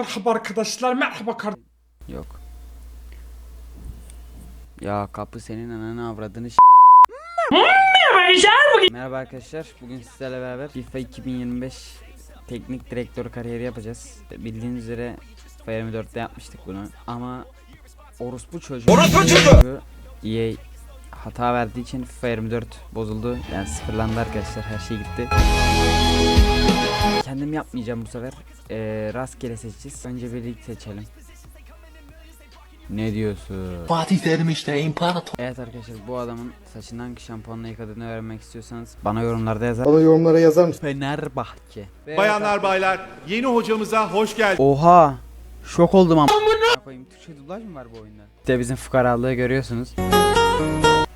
Merhaba arkadaşlar, merhaba kardeşler. Yok. Ya kapı senin ananı avradını s- Merhaba arkadaşlar. Bugün sizlerle beraber FIFA 2025 teknik direktör kariyeri yapacağız. Bildiğiniz üzere FIFA 24'te yapmıştık bunu ama orospu çocuğu orospu çocuğu EA hata verdiği için FIFA 24 bozuldu. Yani sıfırlandı arkadaşlar. Her şey gitti. Kendim yapmayacağım bu sefer. Ee, rastgele seçeceğiz. Önce bir lig seçelim. Ne diyorsun? Fatih Terim işte imparator. Evet arkadaşlar bu adamın saçını hangi şampuanla yıkadığını öğrenmek istiyorsanız bana yorumlarda yazar. Bana yorumlara yazar mısın? Fenerbahçe. Bayanlar baylar yeni hocamıza hoş geldiniz. Oha! Şok oldum ama. koyayım Türkçe dublaj mı var bu oyunda? İşte bizim fukaralığı görüyorsunuz.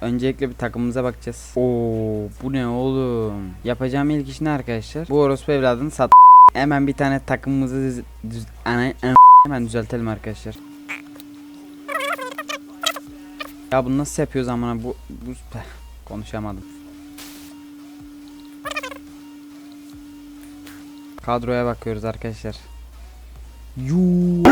Öncelikle bir takımımıza bakacağız. Oo, bu ne oğlum? Yapacağım ilk iş ne arkadaşlar? Bu orospu evladını sat. Hemen bir tane takımımızı düz, hemen düzeltelim arkadaşlar. Ya bunu nasıl yapıyoruz amına bu, bu konuşamadım. Kadroya bakıyoruz arkadaşlar. Yuu.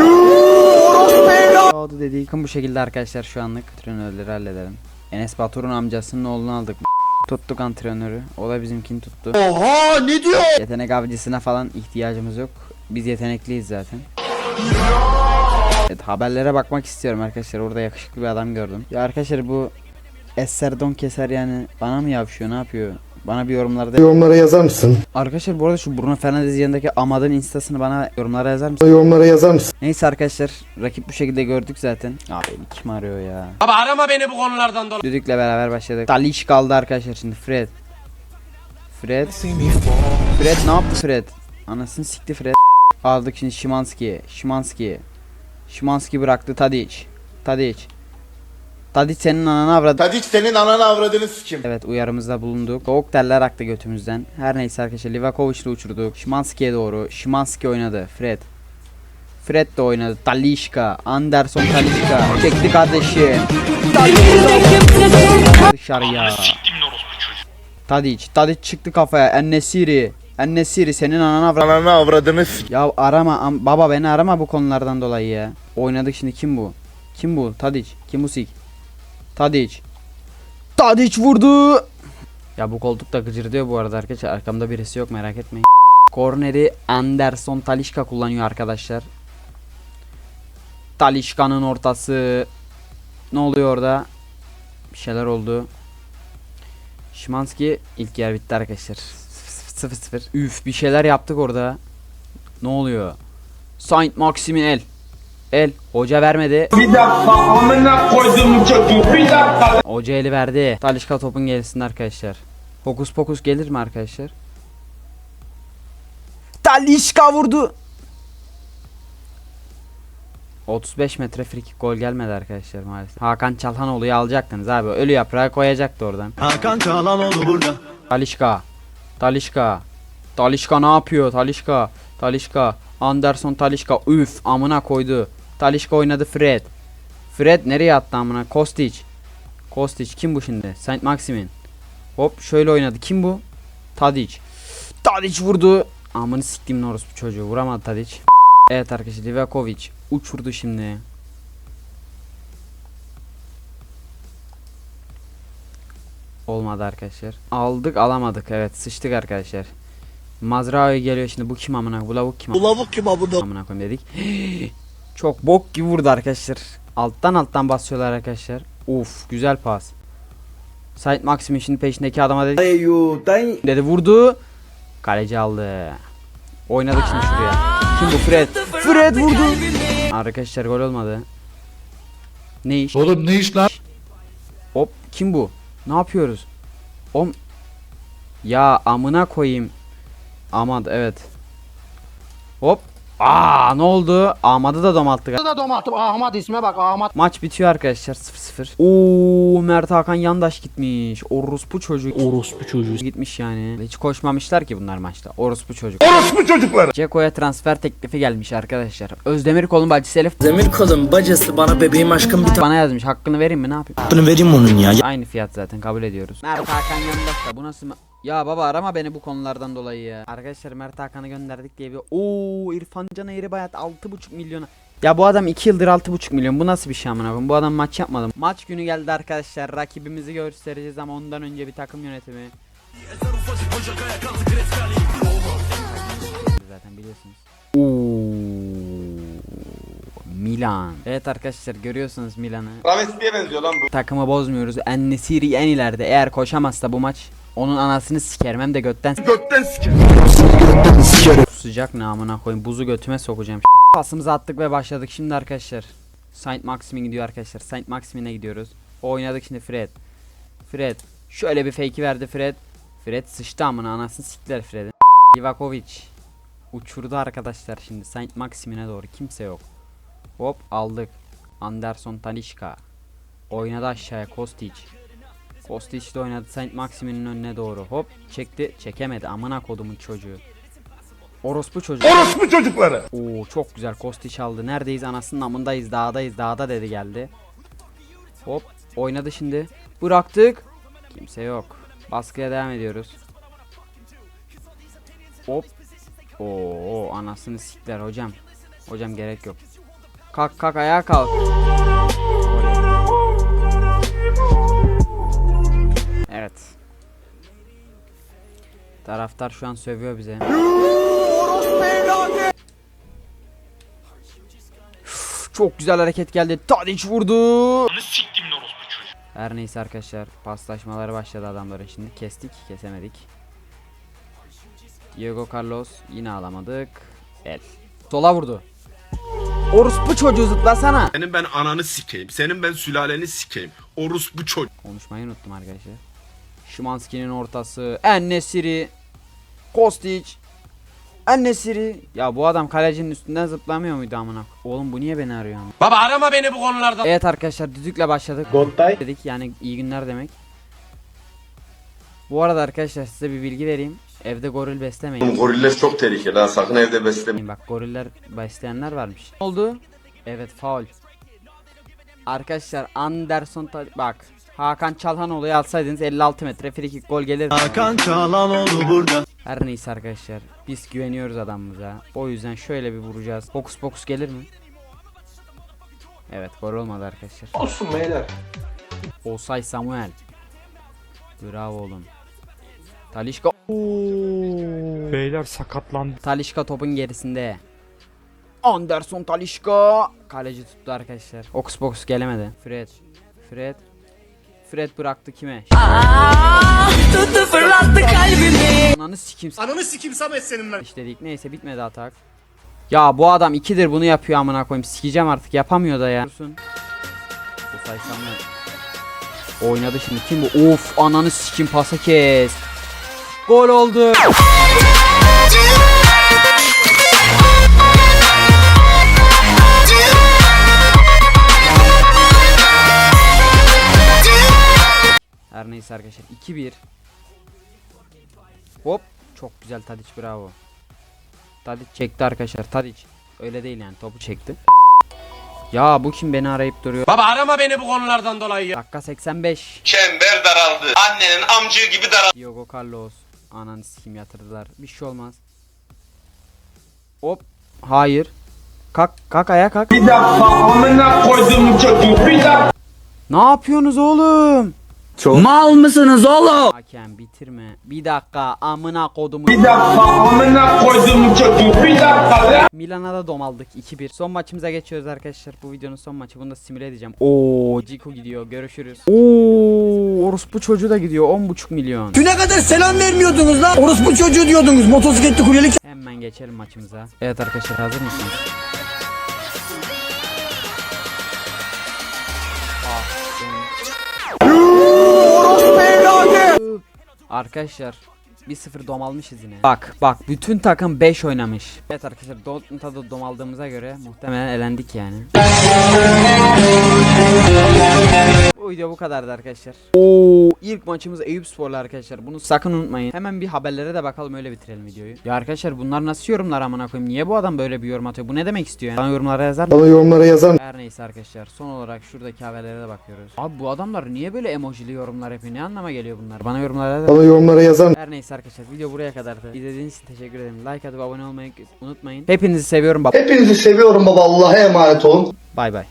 Oldu dediği bu şekilde arkadaşlar şu anlık antrenörleri halledelim. Enes Batur'un amcasının oğlunu aldık. Tuttuk antrenörü. O da bizimkini tuttu. Oha ne diyor? Yetenek avcısına falan ihtiyacımız yok. Biz yetenekliyiz zaten. Evet haberlere bakmak istiyorum arkadaşlar. Orada yakışıklı bir adam gördüm. Ya arkadaşlar bu Eser Don Keser yani bana mı yapışıyor ne yapıyor? Bana bir yorumlarda Yorumlara yazar mısın? Arkadaşlar bu arada şu Bruno Fernandes yanındaki Amad'ın instasını bana yorumlara yazar mısın? Yorumlara yazar mısın? Neyse arkadaşlar rakip bu şekilde gördük zaten. Abi beni kim arıyor ya? Abi arama beni bu konulardan dolayı. Düdük'le beraber başladık. Taliş kaldı arkadaşlar şimdi Fred. Fred. Fred ne yaptı Fred? Anasını sikti Fred. Aldık şimdi Şimanski. Şimanski. Şimanski bıraktı Tadic. Tadic. Tadic senin ananı avradı. Tadiç senin ananı avradını sikim. Evet uyarımızda bulunduk. Soğuk teller aktı götümüzden. Her neyse arkadaşlar Livakovic'le uçurduk. Şimanski'ye doğru. Şimanski oynadı. Fred. Fred de oynadı. Talişka. Anderson Talişka. Çekti kardeşi. Dışarıya. Tadic. Tadic çıktı kafaya. Ennesiri. Ennesiri senin anana avra- Ananı avradını. Ya arama am- baba beni arama bu konulardan dolayı ya. Oynadık şimdi kim bu? Kim bu? Tadic. Kim bu sik? Tadic. Tadic vurdu. Ya bu koltuk da gıcırdıyor bu arada arkadaşlar. Arkamda birisi yok merak etmeyin. Korneri Anderson Talişka kullanıyor arkadaşlar. Talişka'nın ortası. Ne oluyor orada? Bir şeyler oldu. Şimanski ilk yer bitti arkadaşlar. 0-0. Üf bir şeyler yaptık orada. Ne oluyor? Saint Maximin el. Hoca vermedi. Bir dakika, amına koydum çocuğu, bir dakika. Hoca eli verdi. Talişka topun gerisinde arkadaşlar. Hokus pokus gelir mi arkadaşlar? Talişka vurdu. 35 metre frikik gol gelmedi arkadaşlar maalesef. Hakan Çalhanoğlu'yu alacaktınız abi. Ölü yaprağı koyacaktı oradan. Hakan Çalhanoğlu burada. Talişka. Talişka. Talişka ne yapıyor? Talişka. Talişka. Anderson Talişka. Üf amına koydu. Talişka oynadı Fred. Fred nereye attı amına? Kostic. Kostic kim bu şimdi? Saint Maximin. Hop şöyle oynadı. Kim bu? Tadic. Tadic vurdu. Amını siktim orospu çocuğu. Vuramadı Tadic. Evet arkadaşlar Livakovic uçurdu şimdi. Olmadı arkadaşlar. Aldık alamadık evet sıçtık arkadaşlar. Mazraoui geliyor şimdi bu kim amına bu lavuk kim Bu lavuk kim abi amına koyayım dedik. Çok bok gibi vurdu arkadaşlar. Alttan alttan basıyorlar arkadaşlar. Uf güzel pas. Saint Maxim'in şimdi peşindeki adama dedi. Dedi vurdu. Kaleci aldı. Oynadık şimdi şuraya. Kim bu Fred? Fred vurdu. Arkadaşlar gol olmadı. Ne iş? Oğlum ne iş lan? Hop kim bu? Ne yapıyoruz? Om Ya amına koyayım. Aman evet. Hop. Aa ne oldu? Ahmet'ı da domalttık. da domattım. Ahmet isme bak Ahmet. Maç bitiyor arkadaşlar 0-0. Oo Mert Hakan yandaş gitmiş. Orospu çocuk. Orospu çocuğu. Gitmiş yani. Hiç koşmamışlar ki bunlar maçta. Orospu çocuk. Orospu çocukları. Ceko'ya transfer teklifi gelmiş arkadaşlar. Özdemir kolun bacısı Elif Demir kolun bacısı bana bebeğim aşkım bir bana yazmış. Hakkını vereyim mi? Ne yapayım? tatlını vereyim onun ya. Aynı fiyat zaten kabul ediyoruz. Mert Hakan yandaş da bu nasıl ma- Ya baba arama beni bu konulardan dolayı ya. Arkadaşlar Mert Hakan'ı gönderdik diye bir ooo İrfan Can Eğribayat 6.5 milyona. Ya bu adam 2 yıldır 6.5 milyon. Bu nasıl bir şey amına koyayım? Bu adam maç yapmadı. mı? Maç günü geldi arkadaşlar. Rakibimizi göstereceğiz ama ondan önce bir takım yönetimi. Zaten biliyorsunuz. Milan. Evet arkadaşlar görüyorsunuz Milan'ı. Ramesli'ye benziyor lan bu. Takımı bozmuyoruz. En-Nesyri en ileride. Eğer koşamazsa bu maç onun anasını sikerim hem de götten Götten sikim. Sıcak ne amına koyayım buzu götüme sokacağım. Pasımızı attık ve başladık şimdi arkadaşlar. Saint Maximin gidiyor arkadaşlar. Saint Maximin'e gidiyoruz. Oynadık şimdi Fred. Fred. Şöyle bir fake'i verdi Fred. Fred sıçtı amına anasını siktiler Fred'in. Livakovic. Uçurdu arkadaşlar şimdi Saint Maximin'e doğru kimse yok. Hop aldık. Anderson Talişka. Oynadı aşağıya Kostic. Kostic de oynadı Saint Maximin'in önüne doğru. Hop çekti. Çekemedi. Amına kodumun çocuğu. Orospu çocuğu. Orospu çocukları. Oo çok güzel Kostic aldı. Neredeyiz anasının amındayız. Dağdayız. Dağda dedi geldi. Hop oynadı şimdi. Bıraktık. Kimse yok. Baskıya devam ediyoruz. Hop. Oo anasını sikler hocam. Hocam gerek yok. Kalk kalk ayağa kalk. Taraftar şu an sövüyor bize. Çok güzel hareket geldi. Tadic vurdu. Her neyse arkadaşlar paslaşmaları başladı adamların şimdi. Kestik, kesemedik. Diego Carlos yine alamadık. El. Sola vurdu. Orospu çocuğu zıplasana. Senin ben ananı sikeyim. Senin ben sülaleni sikeyim. Orospu çocuk. Konuşmayı unuttum arkadaşlar. Şimanski'nin ortası. Ennesiri. Kostic. Ennesiri. Ya bu adam kalecinin üstünden zıplamıyor muydu amına? Oğlum bu niye beni arıyor? amına? Baba arama beni bu konulardan. Evet arkadaşlar düdükle başladık. Gottay. Dedik yani iyi günler demek. Bu arada arkadaşlar size bir bilgi vereyim. Evde goril beslemeyin. Goriller çok tehlikeli ha sakın evde besleme. Bak goriller besleyenler varmış. Ne oldu? Evet faul. Arkadaşlar Anderson bak Hakan Çalhanoğlu'yu alsaydınız 56 metre free kick gol gelir. Hakan Çalhanoğlu burada. Her neyse arkadaşlar biz güveniyoruz adamımıza. O yüzden şöyle bir vuracağız. Fokus fokus gelir mi? Evet gol olmadı arkadaşlar. Olsun beyler. Osay Samuel. Bravo oğlum. Talişka. Beyler sakatlandı. Talişka topun gerisinde. Anderson Talişka. Kaleci tuttu arkadaşlar. Okus pokus gelemedi. Fred. Fred. Fred bıraktı kime? Tuttu fırlattı kalbimi. Ananı sikim. Ananı sikim Samet senin ben. İşledik. Neyse bitmedi atak. Ya bu adam ikidir bunu yapıyor amına koyayım. Sikeceğim artık yapamıyor da ya. Dursun. Oynadı şimdi. Kim bu? Of ananı sikim pasa kes. Gol oldu. Her neyse arkadaşlar 2-1. Hop çok güzel Tadic bravo. Tadic çekti arkadaşlar Tadic. Öyle değil yani topu çekti. Ya bu kim beni arayıp duruyor. Baba arama beni bu konulardan dolayı ya. Dakika 85. Çember daraldı. Annenin amcığı gibi daraldı. Diogo Carlos. Ananı sikim yatırdılar. Bir şey olmaz. Hop. Hayır. Kalk kalk ayağa kalk. Bir dakika amına koydum çocuğu. Bir dakika. Ne yapıyorsunuz oğlum? Mal mısınız oğlum? Hakem bitirme. Bir dakika amına kodumu. Bir dakika amına koydum çocuğu. Bir dakika lan. Milan'a da domaldık 2-1. Son maçımıza geçiyoruz arkadaşlar. Bu videonun son maçı. Bunu da simüle edeceğim. Oo, Ciku gidiyor. Görüşürüz. Oo, orospu çocuğu da gidiyor. 10.5 milyon. Düne kadar selam vermiyordunuz lan. Orospu çocuğu diyordunuz. Motosikletli kuryelik. Hemen geçelim maçımıza. Evet arkadaşlar hazır mısınız? Arkadaşlar 1-0 domalmışız yine. Bak bak bütün takım 5 oynamış. Evet arkadaşlar Dortmund'a da domaldığımıza göre muhtemelen elendik yani. Video bu kadardı arkadaşlar. Oo ilk maçımız Eyüp Spor'la arkadaşlar. Bunu sakın unutmayın. Hemen bir haberlere de bakalım öyle bitirelim videoyu. Ya arkadaşlar bunlar nasıl yorumlar amına koyayım? Niye bu adam böyle bir yorum atıyor? Bu ne demek istiyor yani? Bana yorumlara yazar mısın? Bana yorumlara yazar? Her neyse arkadaşlar son olarak şuradaki haberlere de bakıyoruz. Abi bu adamlar niye böyle emojili yorumlar yapıyor? Ne anlama geliyor bunlar? Bana yorumlara yazar Bana yorumlara yazar? Her neyse arkadaşlar video buraya kadardı. İzlediğiniz için teşekkür ederim. Like atıp abone olmayı unutmayın. Hepinizi seviyorum. Baba. Hepinizi seviyorum baba Allah'a emanet olun. Bay bay.